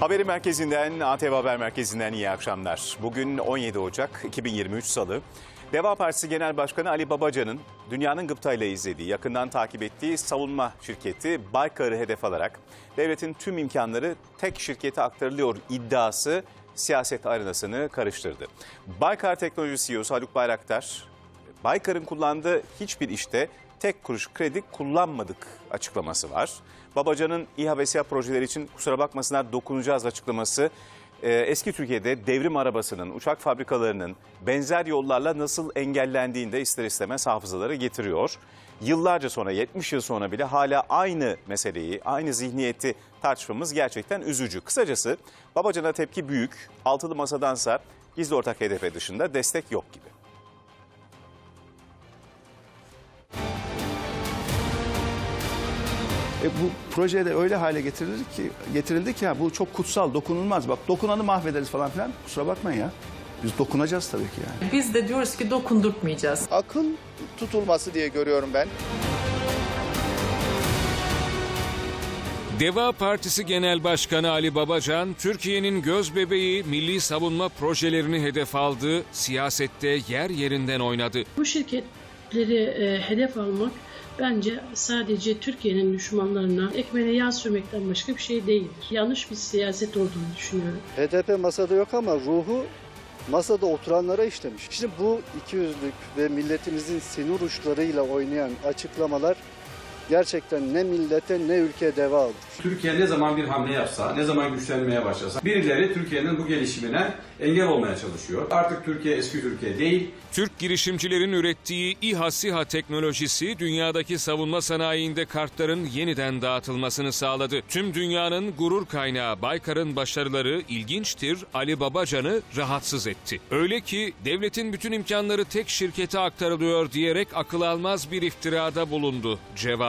Haberi merkezinden, ATV Haber Merkezi'nden iyi akşamlar. Bugün 17 Ocak 2023 Salı. Deva Partisi Genel Başkanı Ali Babacan'ın dünyanın gıptayla izlediği, yakından takip ettiği savunma şirketi Baykar'ı hedef alarak devletin tüm imkanları tek şirkete aktarılıyor iddiası siyaset arenasını karıştırdı. Baykar Teknoloji CEO'su Haluk Bayraktar, Baykar'ın kullandığı hiçbir işte tek kuruş kredi kullanmadık açıklaması var. Babacan'ın İHA ve SİHA projeleri için kusura bakmasınlar dokunacağız açıklaması e, eski Türkiye'de devrim arabasının, uçak fabrikalarının benzer yollarla nasıl engellendiğini de ister istemez hafızaları getiriyor. Yıllarca sonra 70 yıl sonra bile hala aynı meseleyi, aynı zihniyeti tartışmamız gerçekten üzücü. Kısacası Babacan'a tepki büyük, altılı masadansa gizli ortak HDP dışında destek yok gibi. E, bu projeye de öyle hale getirildi ki getirildi ki ha, bu çok kutsal, dokunulmaz. Bak dokunanı mahvederiz falan filan. Kusura bakmayın ya. Biz dokunacağız tabii ki yani. Biz de diyoruz ki dokundurtmayacağız. akıl tutulması diye görüyorum ben. Deva Partisi Genel Başkanı Ali Babacan, Türkiye'nin göz bebeği milli savunma projelerini hedef aldı, siyasette yer yerinden oynadı. Bu şirketleri e, hedef almak bence sadece Türkiye'nin düşmanlarına ekmeğine yağ sürmekten başka bir şey değildir. Yanlış bir siyaset olduğunu düşünüyorum. HDP masada yok ama ruhu masada oturanlara işlemiş. İşte bu ikiyüzlük ve milletimizin sinir uçlarıyla oynayan açıklamalar gerçekten ne millete ne ülkeye deva olur. Türkiye ne zaman bir hamle yapsa, ne zaman güçlenmeye başlasa birileri Türkiye'nin bu gelişimine engel olmaya çalışıyor. Artık Türkiye eski Türkiye değil. Türk girişimcilerin ürettiği İHA SİHA teknolojisi dünyadaki savunma sanayinde kartların yeniden dağıtılmasını sağladı. Tüm dünyanın gurur kaynağı Baykar'ın başarıları ilginçtir, Ali Babacan'ı rahatsız etti. Öyle ki devletin bütün imkanları tek şirkete aktarılıyor diyerek akıl almaz bir iftirada bulundu.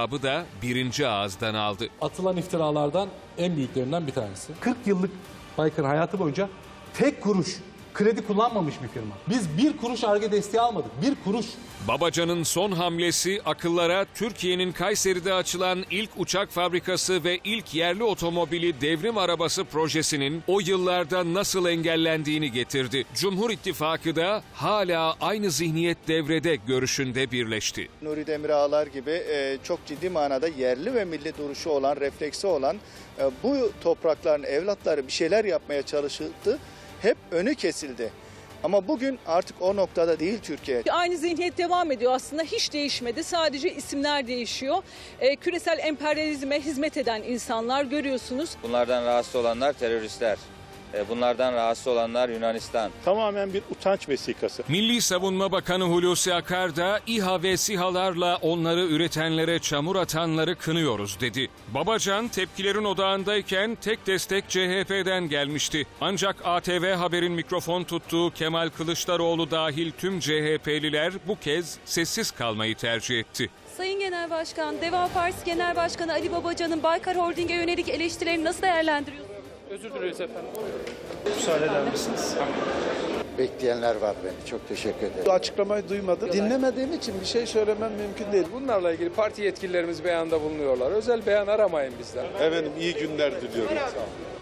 Cevabı da birinci ağızdan aldı. atılan iftiralardan en büyüklerinden bir tanesi. 40 yıllık Baykar hayatı boyunca tek kuruş kredi kullanmamış bir firma. Biz bir kuruş arge desteği almadık. Bir kuruş. Babacan'ın son hamlesi akıllara Türkiye'nin Kayseri'de açılan ilk uçak fabrikası ve ilk yerli otomobili devrim arabası projesinin o yıllarda nasıl engellendiğini getirdi. Cumhur İttifakı da hala aynı zihniyet devrede görüşünde birleşti. Nuri Demirağlar gibi e, çok ciddi manada yerli ve milli duruşu olan, refleksi olan e, bu toprakların evlatları bir şeyler yapmaya çalışıldı. Hep önü kesildi. Ama bugün artık o noktada değil Türkiye. Aynı zihniyet devam ediyor aslında hiç değişmedi sadece isimler değişiyor. Ee, küresel emperyalizme hizmet eden insanlar görüyorsunuz. Bunlardan rahatsız olanlar teröristler. E, Bunlardan rahatsız olanlar Yunanistan. tamamen bir utanç vesikası. Milli Savunma Bakanı Hulusi Akar da İHA ve SİHA'larla onları üretenlere çamur atanları kınıyoruz dedi. Babacan tepkilerin odağındayken tek destek CHP'den gelmişti. Ancak ATV Haber'in mikrofon tuttuğu Kemal Kılıçdaroğlu dahil tüm CHP'liler bu kez sessiz kalmayı tercih etti. Sayın Genel Başkan, Deva Partisi Genel Başkanı Ali Babacan'ın Baykar Holding'e yönelik eleştirilerini nasıl değerlendiriyorsunuz? Bekleyenler var beni. Çok teşekkür ederim. Bu açıklamayı duymadım. Dinlemediğim için bir şey söylemem mümkün değil. Bunlarla ilgili parti yetkililerimiz beyanda bulunuyorlar. Özel beyan aramayın bizden. Efendim iyi günler diliyorum.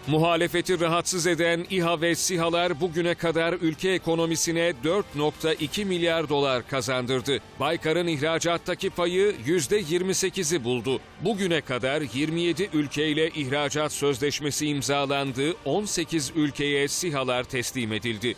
Muhalefeti rahatsız eden İHA ve SİHA'lar bugüne kadar ülke ekonomisine 4.2 milyar dolar kazandırdı. Baykar'ın ihracattaki payı %28'i buldu. Bugüne kadar 27 ülkeyle ihracat sözleşmesi imzalandı, 18 ülkeye SİHA'lar teslim edildi.